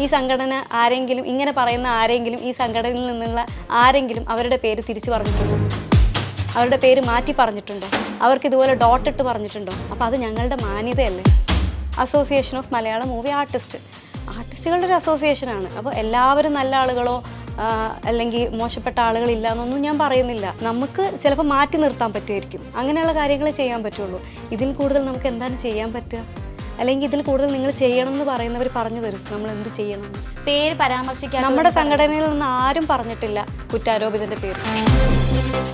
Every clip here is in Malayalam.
ഈ സംഘടന ആരെങ്കിലും ഇങ്ങനെ പറയുന്ന ആരെങ്കിലും ഈ സംഘടനയിൽ നിന്നുള്ള ആരെങ്കിലും അവരുടെ പേര് തിരിച്ചു പറഞ്ഞിട്ടുണ്ടോ? അവരുടെ പേര് മാറ്റി പറഞ്ഞിട്ടുണ്ടോ? അവർക്ക് ഇതുപോലെ ഡോട്ട് ഇട്ട് പറഞ്ഞിട്ടുണ്ടോ? അപ്പോൾ അത് ഞങ്ങളുടെ മാന്യതയല്ലേ? Association of Malayalam movie artist ആർട്ടിസ്റ്റുകളുടെ ഒരു അസോസിയേഷനാണ് അപ്പോൾ എല്ലാവരും നല്ല ആളുകളോ അല്ലെങ്കിൽ മോശപ്പെട്ട ആളുകളില്ല എന്നൊന്നും ഞാൻ പറയുന്നില്ല. നമുക്ക് ചിലപ്പോൾ മാറ്റി നിർത്താൻ പറ്റുമായിരിക്കും. അങ്ങനെയുള്ള കാര്യങ്ങൾ ചെയ്യാൻ പറ്റുള്ളൂ. ഇതിൽ കൂടുതൽ നമുക്ക് എന്താണ് ചെയ്യാൻ പറ്റുക? അല്ലെങ്കിൽ ഇതിൽ കൂടുതൽ നിങ്ങൾ ചെയ്യണം എന്ന് പറയുന്നവർ പറഞ്ഞു തരും. നമ്മൾ എന്ത് ചെയ്യണം? പേര് പരാമർശിക്കാൻ നമ്മുടെ സംഘടനയിൽ നിന്ന് ആരും പറഞ്ഞിട്ടില്ല കുറ്റാരോപിതന്റെ പേര്.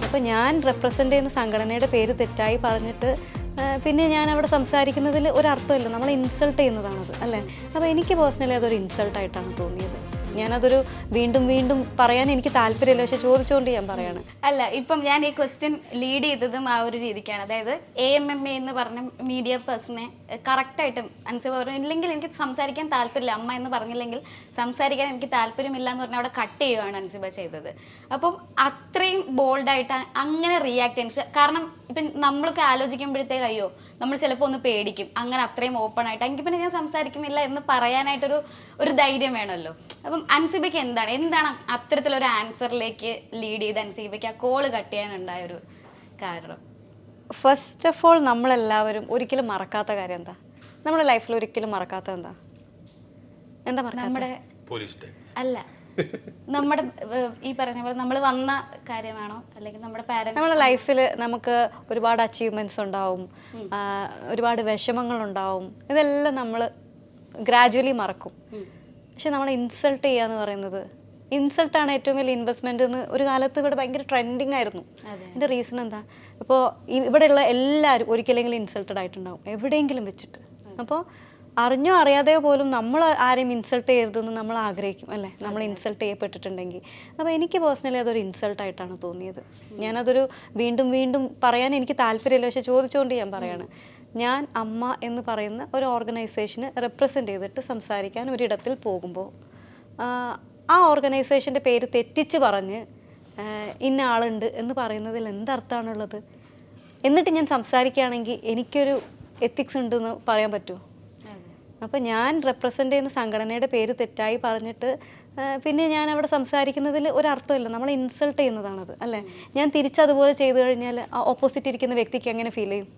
അപ്പോൾ ഞാൻ റെപ്രസെന്റ് ചെയ്യുന്ന സംഘടനയുടെ പേര് തെറ്റായി പറഞ്ഞിട്ട് പിന്നെ ഞാൻ അവിടെ സംസാരിക്കുന്നതിൽ ഒരർത്ഥമില്ല നമ്മൾ ഇൻസൾട്ട് ചെയ്യുന്നതാണത് അല്ലേ? അപ്പോൾ എനിക്ക് പേഴ്സണലി അതൊരു ഇൻസൾട്ടായിട്ടാണ് തോന്നിയത്. ഞാനതൊരു വീണ്ടും വീണ്ടും പറയാൻ എനിക്ക് താല്പര്യമില്ല പക്ഷെ ചോദിച്ചുകൊണ്ട് ഞാൻ പറയാണ്. അല്ല ഇപ്പം ഞാൻ ഈ ക്വസ്റ്റ്യൻ ലീഡ് ചെയ്തതും ആ ഒരു രീതിക്കാണ്. അതായത് എ എം എം എ എന്ന് പറഞ്ഞ മീഡിയ പേഴ്സണെ കറക്റ്റായിട്ടും അൻസിബ പറഞ്ഞു. ഇല്ലെങ്കിൽ എനിക്ക് സംസാരിക്കാൻ താല്പര്യമില്ല അമ്മ എന്ന് പറഞ്ഞില്ലെങ്കിൽ സംസാരിക്കാൻ എനിക്ക് താല്പര്യമില്ല എന്ന് പറഞ്ഞാൽ അവിടെ കട്ട് ചെയ്യുകയാണ് അൻസിബ ചെയ്തത്. അപ്പം അത്രയും ബോൾഡായിട്ട് അങ്ങനെ റിയാക്ട് ചെയ്യാൻ കാരണം ഇപ്പം നമ്മളൊക്കെ ആലോചിക്കുമ്പോഴത്തേക്ക് അയ്യോ നമ്മൾ ചിലപ്പോൾ ഒന്ന് പേടിക്കും. അങ്ങനെ അത്രയും ഓപ്പൺ ആയിട്ട്. എനിക്ക് പിന്നെ ഞാൻ സംസാരിക്കുന്നില്ല എന്ന് പറയാനായിട്ടൊരു ഒരു ധൈര്യം വേണമല്ലോ. അപ്പം അൻസിബയ്ക്ക് എന്താണ്? എന്താണ് അത്തരത്തിലൊരു ആൻസറിലേക്ക് ലീഡ് ചെയ്ത് അൻസിബയ്ക്ക് ആ കോൾ കട്ട് ചെയ്യാനുണ്ടായ ഒരു കാരണം? ഫസ്റ്റ് ഓഫ് ഓൾ നമ്മളെല്ലാവരും ഒരിക്കലും മറക്കാത്ത കാര്യം എന്താ? നമ്മുടെ ലൈഫിൽ ഒരിക്കലും മറക്കാത്ത എന്താ? എന്താ നമ്മുടെ പോലീസ് അല്ല. നമ്മുടെ ഈ പറഞ്ഞ പോലെ നമ്മൾ വന്ന കാര്യമാണോ? അല്ലെങ്കിൽ നമ്മുടെ പാരന്റ് നമ്മുടെ ലൈഫിൽ നമുക്ക് ഒരുപാട് അച്ചീവ്മെന്റ്സ് ഉണ്ടാവും. ഒരുപാട് വിഷമങ്ങൾ ഉണ്ടാവും ഇതെല്ലാം നമ്മൾ ഗ്രാജുവലി മറക്കും. പക്ഷെ നമ്മൾ ഇൻസൾട്ട് ചെയ്യുക എന്ന് പറയുന്നത് ഇൻസൾട്ടാണ് ഏറ്റവും വലിയ ഇൻവെസ്റ്റ്മെന്റ് എന്ന് ഒരു കാലത്ത് ഇവിടെ ഭയങ്കര ട്രെൻഡിങ് ആയിരുന്നു. ഇതിന്റെ റീസൺ എന്താ? ഇപ്പോൾ ഇവിടെയുള്ള എല്ലാവരും ഒരിക്കലെങ്കിലും ഇൻസൾട്ടഡ് ആയിട്ടുണ്ടാവും. എവിടെയെങ്കിലും വെച്ചിട്ട്. അപ്പോൾ അറിഞ്ഞോ അറിയാതെയോ പോലും നമ്മൾ ആരെയും ഇൻസൾട്ട് ചെയ്യരുതെന്ന് നമ്മൾ ആഗ്രഹിക്കും അല്ലേ? നമ്മൾ ഇൻസൾട്ട് ചെയ്യപ്പെട്ടിട്ടുണ്ടെങ്കിൽ. അപ്പോൾ എനിക്ക് പേഴ്സണലി അതൊരു ഇൻസൾട്ടായിട്ടാണ് തോന്നിയത്. ഞാനതൊരു വീണ്ടും വീണ്ടും പറയാൻ എനിക്ക് താല്പര്യമില്ല. പക്ഷെ ചോദിച്ചുകൊണ്ട് ഞാൻ പറയാണ്. ഞാൻ അമ്മ എന്ന് പറയുന്ന ഒരു ഓർഗനൈസേഷനെ റെപ്രസെന്റ് ചെയ്തിട്ട് സംസാരിക്കാൻ ഒരിടത്തിൽ പോകുമ്പോൾ ആ ഓർഗനൈസേഷന്റെ പേര് തെറ്റിച്ച് പറഞ്ഞ് ഇന്ന ആളുണ്ട് എന്ന് പറയുന്നതിൽ എന്തർത്ഥമാണുള്ളത്? എന്നിട്ട് ഞാൻ സംസാരിക്കുകയാണെങ്കിൽ എനിക്കൊരു എത്തിക്സ് ഉണ്ടെന്ന് പറയാൻ പറ്റുമോ? അപ്പോൾ ഞാൻ റെപ്രസെന്റ് ചെയ്യുന്ന സംഘടനയുടെ പേര് തെറ്റായി പറഞ്ഞിട്ട് പിന്നെ ഞാൻ അവിടെ സംസാരിക്കുന്നതിൽ ഒരർത്ഥമില്ല. നമ്മൾ ഇൻസൾട്ട് ചെയ്യുന്നതാണത് അല്ലേ? ഞാൻ തിരിച്ചതുപോലെ ചെയ്തു കഴിഞ്ഞാൽ ഓപ്പോസിറ്റ് ഇരിക്കുന്ന വ്യക്തിക്ക് എങ്ങനെ ഫീൽ ചെയ്യും?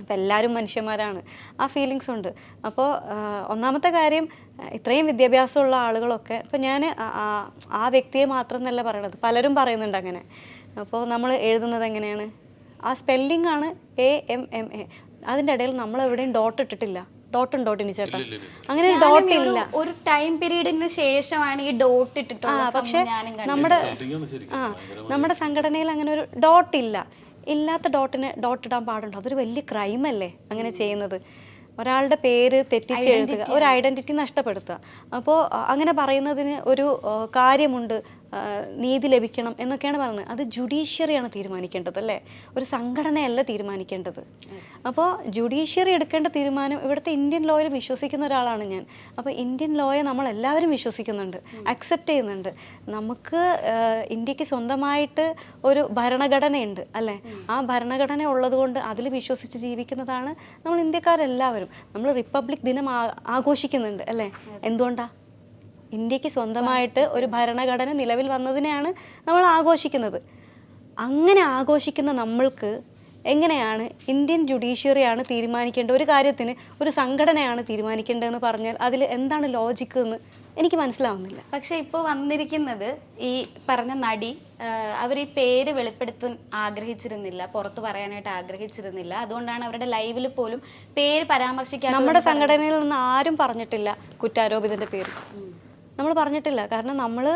അപ്പോൾ എല്ലാവരും മനുഷ്യന്മാരാണ്. ആ ഫീലിങ്സ് ഉണ്ട്. അപ്പോൾ ഒന്നാമത്തെ കാര്യം ഇത്രയും വിദ്യാഭ്യാസമുള്ള ആളുകളൊക്കെ ഇപ്പോൾ ഞാൻ ആ വ്യക്തിയെ മാത്രം എന്നല്ല പറയണത്. പലരും പറയുന്നുണ്ട് അങ്ങനെ. അപ്പോൾ നമ്മൾ എഴുതുന്നത് എങ്ങനെയാണ്? ആ സ്പെല്ലിംഗ് ആണ് എ എം എം എ അതിന്റെ ഇടയിൽ നമ്മൾ എവിടെയും ഡോട്ട് ഇട്ടിട്ടില്ല. ഡോട്ട് ഉണ്ടോ ടിനി ചേട്ടാ? അങ്ങനെ ഒരു ഡോട്ട് ഇല്ല. ഒരു- ടൈം പീരീഡിന് ശേഷമാണ് ഈ ഡോട്ട് ഇട്ടിട്ടുള്ളത് ഇട്ടിട്ടുള്ള പക്ഷെ. നമ്മുടെ ആ നമ്മുടെ സംഘടനയിൽ അങ്ങനെ ഒരു ഡോട്ട് ഇല്ല. ഇല്ലാത്ത ഡോട്ടിന് ഡോട്ട് ഇടാൻ പാടുണ്ടോ? അതൊരു വലിയ ക്രൈം അല്ലേ അങ്ങനെ ചെയ്യുന്നത്. ഒരാളുടെ പേര് തെറ്റിച്ച് എഴുതുക ഒരു ഐഡന്റിറ്റി നഷ്ടപ്പെടുത്തുക. അപ്പോൾ അങ്ങനെ പറയുന്നതിന് ഒരു കാര്യമുണ്ട്. നീതി ലഭിക്കണം എന്നൊക്കെയാണ് പറയുന്നത് അത് ജുഡീഷ്യറിയാണ് തീരുമാനിക്കേണ്ടത് അല്ലേ? ഒരു സംഘടനയല്ല തീരുമാനിക്കേണ്ടത്. അപ്പോൾ ജുഡീഷ്യറി എടുക്കേണ്ട തീരുമാനം ഇവിടുത്തെ ഇന്ത്യൻ ലോയിൽ വിശ്വസിക്കുന്ന ഒരാളാണ് ഞാൻ. അപ്പോൾ ഇന്ത്യൻ ലോയെ നമ്മൾ എല്ലാവരും വിശ്വസിക്കുന്നുണ്ട് അക്സെപ്റ്റ് ചെയ്യുന്നുണ്ട്. നമുക്ക് ഇന്ത്യയ്ക്ക് സ്വന്തമായിട്ട് ഒരു ഭരണഘടനയുണ്ട് അല്ലേ? ആ ഭരണഘടന ഉള്ളതുകൊണ്ട് അതിൽ വിശ്വസിച്ച് ജീവിക്കുന്നതാണ് നമ്മൾ ഇന്ത്യക്കാരെല്ലാവരും. നമ്മൾ റിപ്പബ്ലിക് ദിനം ആഘോഷിക്കുന്നുണ്ട് അല്ലേ? എന്തുകൊണ്ടാ? ഇന്ത്യയ്ക്ക് സ്വന്തമായിട്ട് ഒരു ഭരണഘടന നിലവിൽ വന്നതിനെയാണ് നമ്മൾ ആഘോഷിക്കുന്നത്. അങ്ങനെ ആഘോഷിക്കുന്ന നമ്മൾക്ക് എങ്ങനെയാണ് ഇന്ത്യൻ ജുഡീഷ്യറിയാണ് തീരുമാനിക്കേണ്ട ഒരു കാര്യത്തിന് ഒരു സംഘടനയാണ് തീരുമാനിക്കേണ്ടതെന്ന് പറഞ്ഞാൽ അതിൽ എന്താണ് ലോജിക്ക് എന്ന് എനിക്ക് മനസ്സിലാവുന്നില്ല. പക്ഷെ ഇപ്പോൾ വന്നിരിക്കുന്നത് ഈ പറഞ്ഞ നടി അവർ ഈ പേര് വെളിപ്പെടുത്താൻ ആഗ്രഹിച്ചിരുന്നില്ല പുറത്തു പറയാനായിട്ട് ആഗ്രഹിച്ചിരുന്നില്ല. അതുകൊണ്ടാണ് അവരുടെ ലൈവിൽ പോലും പേര് പരാമർശിക്കാൻ നമ്മുടെ സംഘടനയിൽ നിന്ന് ആരും പറഞ്ഞിട്ടില്ല കുറ്റാരോപിതന്റെ പേര്. നമ്മൾ പറഞ്ഞിട്ടില്ല. കാരണം നമ്മൾ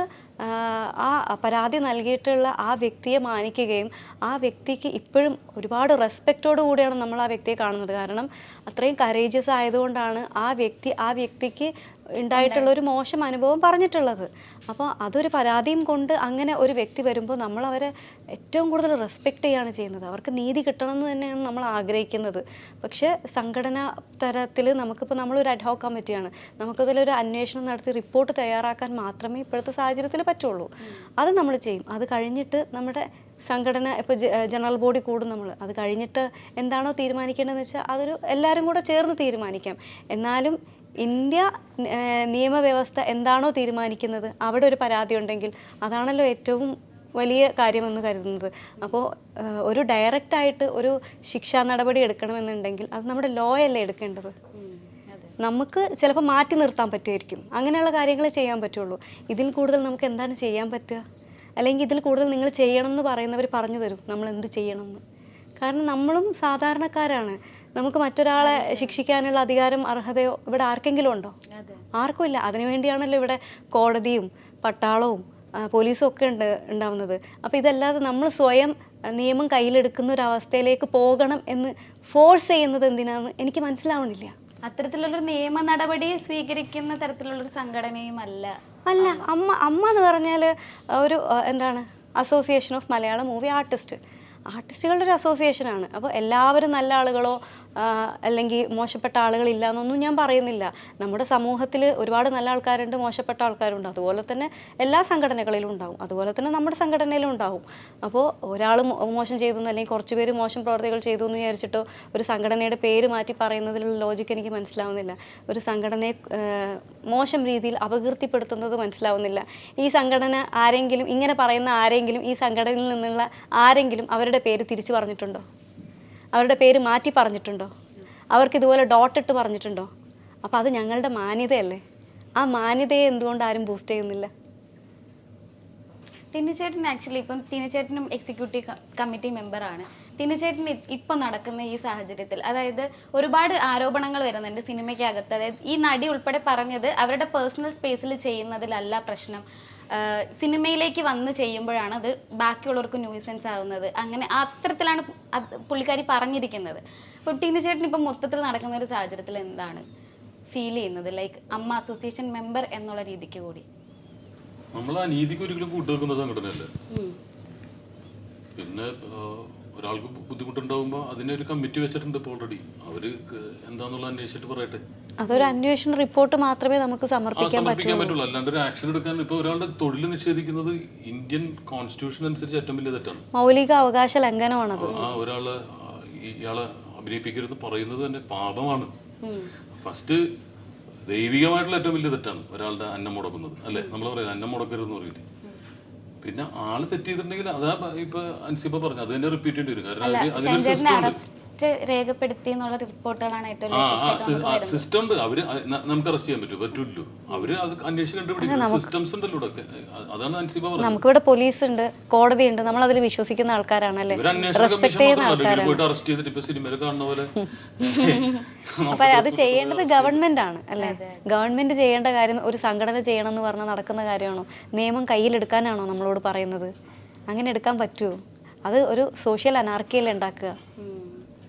ആ പരാതി നൽകിയിട്ടുള്ള ആ വ്യക്തിയെ മാനിക്കുകയും ആ വ്യക്തിക്ക് ഇപ്പോഴും ഒരുപാട് റെസ്പെക്റ്റോട് കൂടിയാണ് നമ്മൾ ആ വ്യക്തിയെ കാണുന്നത്. കാരണം അത്രയും കറേജിയസ് ആയതുകൊണ്ടാണ് ആ വ്യക്തി ആ വ്യക്തിക്ക് ഉണ്ടായിട്ടുള്ള ഒരു മോശം അനുഭവം പറഞ്ഞിട്ടുള്ളത്. അപ്പോൾ അതൊരു പരാതിയും കൊണ്ട് അങ്ങനെ ഒരു വ്യക്തി വരുമ്പോൾ നമ്മൾ അവരെ ഏറ്റവും കൂടുതൽ റെസ്പെക്റ്റ് ചെയ്യാണ് ചെയ്യുന്നത്. അവർക്ക് നീതി കിട്ടണം എന്ന് തന്നെയാണ് നമ്മൾ ആഗ്രഹിക്കുന്നത്. പക്ഷേ സംഘടനാ തരത്തിൽ നമുക്കിപ്പോൾ നമ്മളൊരു അഡ്ഹോക്ക് കമ്മിറ്റിയാണ് നമുക്കതിലൊരു അന്വേഷണം നടത്തി റിപ്പോർട്ട് തയ്യാറാക്കാൻ മാത്രമേ ഇപ്പോഴത്തെ സാഹചര്യത്തിൽ പറ്റുള്ളൂ. അത് നമ്മൾ ചെയ്യും. അത് കഴിഞ്ഞിട്ട് നമ്മുടെ സംഘടന ഇപ്പോൾ ജനറൽ ബോഡി കൂടും നമ്മൾ. അത് കഴിഞ്ഞിട്ട് എന്താണോ തീരുമാനിക്കേണ്ടതെന്ന് വെച്ചാൽ അതൊരു എല്ലാവരും കൂടെ ചേർന്ന് തീരുമാനിക്കാം. എന്നാലും ഇന്ത്യ നിയമവ്യവസ്ഥ എന്താണോ തീരുമാനിക്കുന്നത് അവിടെ ഒരു പരാതി ഉണ്ടെങ്കിൽ അതാണല്ലോ ഏറ്റവും വലിയ കാര്യമെന്ന് കരുതുന്നത്. അപ്പോൾ ഒരു ഡയറക്റ്റായിട്ട് ഒരു ശിക്ഷാ നടപടി എടുക്കണമെന്നുണ്ടെങ്കിൽ അത് നമ്മുടെ ലോ അല്ലേ എടുക്കേണ്ടത്? നമുക്ക് ചിലപ്പോൾ മാറ്റി നിർത്താൻ പറ്റുമായിരിക്കും. അങ്ങനെയുള്ള കാര്യങ്ങളെ ചെയ്യാൻ പറ്റുള്ളൂ. ഇതിൽ കൂടുതൽ നമുക്ക് എന്താണ് ചെയ്യാൻ പറ്റുക? അല്ലെങ്കിൽ ഇതിൽ കൂടുതൽ നിങ്ങൾ ചെയ്യണം എന്ന് പറയുന്നവർ പറഞ്ഞു തരും നമ്മൾ എന്ത് ചെയ്യണം എന്ന് കാരണം നമ്മളും സാധാരണക്കാരാണ്. നമുക്ക് മറ്റൊരാളെ ശിക്ഷിക്കാനുള്ള അധികാരം അർഹതയോ ഇവിടെ ആർക്കെങ്കിലും ഉണ്ടോ? ആർക്കും ഇല്ല. അതിനുവേണ്ടിയാണല്ലോ ഇവിടെ കോടതിയും പട്ടാളവും പോലീസും ഒക്കെ ഉണ്ട് ഉണ്ടാവുന്നത്. അപ്പോൾ ഇതല്ലാതെ നമ്മൾ സ്വയം നിയമം കയ്യിലെടുക്കുന്ന ഒരു അവസ്ഥയിലേക്ക് പോകണം എന്ന് ഫോഴ്സ് ചെയ്യുന്നത് എന്തിനാന്ന് എനിക്ക് മനസ്സിലാവണില്ല. അത്തരത്തിലുള്ളൊരു നിയമ നടപടി സ്വീകരിക്കുന്ന തരത്തിലുള്ളൊരു സംഘടനയും അല്ല. അല്ല അമ്മ അമ്മ എന്ന് പറഞ്ഞാൽ ഒരു എന്താണ് association of Malayalam movie artist ആർട്ടിസ്റ്റുകളുടെ ഒരു അസോസിയേഷനാണ് അപ്പോൾ എല്ലാവരും നല്ല ആളുകളോ അല്ലെങ്കിൽ മോശപ്പെട്ട ആളുകളില്ല എന്നൊന്നും ഞാൻ പറയുന്നില്ല. നമ്മുടെ സമൂഹത്തിൽ ഒരുപാട് നല്ല ആൾക്കാരുണ്ട് മോശപ്പെട്ട ആൾക്കാരുണ്ട്. അതുപോലെ തന്നെ എല്ലാ സംഘടനകളിലും ഉണ്ടാവും. അതുപോലെ തന്നെ നമ്മുടെ സംഘടനയിലും ഉണ്ടാവും. അപ്പോൾ ഒരാൾ മോശം ചെയ്തു അല്ലെങ്കിൽ കുറച്ച് പേര് മോശം പ്രവർത്തികൾ ചെയ്തു എന്ന് വിചാരിച്ചിട്ടോ ഒരു സംഘടനയുടെ പേര് മാറ്റി പറയുന്നതിലുള്ള ലോജിക്ക് എനിക്ക് മനസ്സിലാവുന്നില്ല. ഒരു സംഘടനയെ മോശം രീതിയിൽ അപകീർത്തിപ്പെടുത്തുന്നത് മനസ്സിലാവുന്നില്ല. ഈ സംഘടന ആരെങ്കിലും ഇങ്ങനെ പറയുന്ന ആരെങ്കിലും ഈ സംഘടനയിൽ നിന്നുള്ള ആരെങ്കിലും അവരുടെ പേര് തിരിച്ചു പറഞ്ഞിട്ടുണ്ടോ? അവരുടെ പേര് മാറ്റി പറഞ്ഞിട്ടുണ്ടോ? അവർക്ക് ഇതുപോലെ ഡോട്ട് ഇട്ട് പറഞ്ഞിട്ടുണ്ടോ? അപ്പോൾ അത് ഞങ്ങളുടെ മാന്യതയല്ലേ? ആ മാന്യതയെ എന്തുകൊണ്ട് ആരും ബൂസ്റ്റ് ചെയ്യുന്നില്ല? ടിനിച്ചേട്ടൻ ആക്ച്വലി ഇപ്പം ടിനിച്ചേട്ടനും എക്സിക്യൂട്ടീവ് കമ്മിറ്റി മെമ്പറാണ് ടിനിച്ചേട്ടൻ ഇപ്പം നടക്കുന്ന ഈ സാഹചര്യത്തിൽ അതായത് ഒരുപാട് ആരോപണങ്ങൾ വരുന്നുണ്ട് സിനിമയ്ക്കകത്ത്. അതായത് ഈ നടി ഉൾപ്പെടെ പറഞ്ഞത് അവരുടെ പേഴ്സണൽ സ്പേസിൽ ചെയ്യുന്നതിലല്ല പ്രശ്നം. സിനിമയിലേക്ക് വന്ന് ചെയ്യുമ്പോഴാണ് അത് ബാക്കിയുള്ളവർക്ക് ന്യൂസൻസ് ആവുന്നത്. അങ്ങനെ അത്തരത്തിലാണ് പുള്ളിക്കാരി പറഞ്ഞിരിക്കുന്നത്. അപ്പോൾ ചേട്ടൻ ഇപ്പം മൊത്തത്തിൽ നടക്കുന്ന ഒരു സാഹചര്യത്തിൽ എന്താണ് ഫീൽ ചെയ്യുന്നത്? ലൈക്ക് അമ്മ അസോസിയേഷൻ മെമ്പർ എന്നുള്ള രീതിക്ക് കൂടി. നമ്മൾ ആ നീതിക്ക് ഒരിക്കലും കൂട്ടുവെക്കുന്ന സംഘടനയല്ലേ പിന്നെ ഒരാൾക്ക് ബുദ്ധിമുട്ടുണ്ടാകുമ്പോൾ അതിനൊരു കമ്മിറ്റി വെച്ചിട്ടുണ്ട് ഇപ്പോൾ ഓൾറെഡി അവർ എന്താന്നുള്ള അന്വേഷിച്ചിട്ട് പറയട്ടെ. അതൊരു അന്വേഷണ റിപ്പോർട്ട് മാത്രമേ നമുക്ക് സമർപ്പിക്കാൻ പറ്റുള്ളൂ. അല്ലാണ്ട് ഒരു ആക്ഷൻ എടുക്കാൻ ഇപ്പൊ ഒരാളുടെ തൊഴിൽ നിഷേധിക്കുന്നത് ഇന്ത്യൻ കോൺസ്റ്റിറ്റ്യൂഷൻ അനുസരിച്ച് ഏറ്റവും വലിയ തെറ്റാണ്. മൗലിക അവകാശ ലംഘനമാണത്. ആ ഒരാൾ ഇയാളെ അഭിനയിപ്പിക്കരുത് പറയുന്നത് തന്നെ പാപമാണ്. ഫസ്റ്റ് ദൈവികമായിട്ടുള്ള ഏറ്റവും വലിയ തെറ്റാണ് ഒരാളുടെ അന്നം മുടക്കുന്നത്. അല്ലെ? നമ്മൾ പറയാം അന്നം മുടക്കരുത് എന്ന് പറയില്ലേ പിന്നെ ആൾ തെറ്റ് ചെയ്തിട്ടുണ്ടെങ്കിൽ അതാ ഇപ്പൊ അൻസിബ പറഞ്ഞു അത് തന്നെ റിപ്പീറ്റ് ചെയ്യേണ്ടി വരും. കാരണം അതിന് അതിനൊരു സിസ്റ്റം ഉണ്ട്. അറസ്റ്റ് രേഖപ്പെടുത്തി എന്നുള്ള റിപ്പോർട്ടുകളാണ് ഏറ്റവും latest ആയിട്ട് സിസ്റ്റം ഉണ്ട് അവർ അ- ന- നമുക്ക് അറസ്റ്റ് ചെയ്യാൻ പറ്റും. പറ്റൂല്ലോ അവർ അത് അന്വേഷിച്ച് കണ്ടുപിടിക്കും. സിസ്റ്റംസ് ഉണ്ടല്ലോ ഇവിടെ ഒക്കെ. അതാണ് അൻസിബ പറഞ്ഞത്. നമുക്കിവിടെ പോലീസ് ഉണ്ട് കോടതി ഉണ്ട്. നമ്മൾ അതിൽ വിശ്വസിക്കുന്ന ആൾക്കാരാണല്ലേ ഇവർ അന്വേഷണ റെസ്പെക്ട് കമ്മീഷൻ ചെയ്യുന്ന മാത്രമല്ല ഇവർ ആൾക്കാരാണ്. പോയിട്ട് അറസ്റ്റ് ചെയ്തിട്ട് ഇപ്പൊ സിനിമയിൽ കാണുന്ന പോലെ. അപ്പൊ അത് ചെയ്യേണ്ടത് ഗവൺമെന്റ് ആണ് അല്ലേ? ഗവൺമെന്റ് ചെയ്യേണ്ട കാര്യം ഒരു സംഘടന ചെയ്യണം എന്ന് പറഞ്ഞാൽ നടക്കുന്ന കാര്യമാണോ? നിയമം കയ്യിലെടുക്കാനാണോ നമ്മളോട് പറയുന്നത്? അങ്ങനെ എടുക്കാൻ പറ്റുമോ അത് ഒരു സോഷ്യൽ അനാർക്കിയിൽ ഉണ്ടാക്കുക.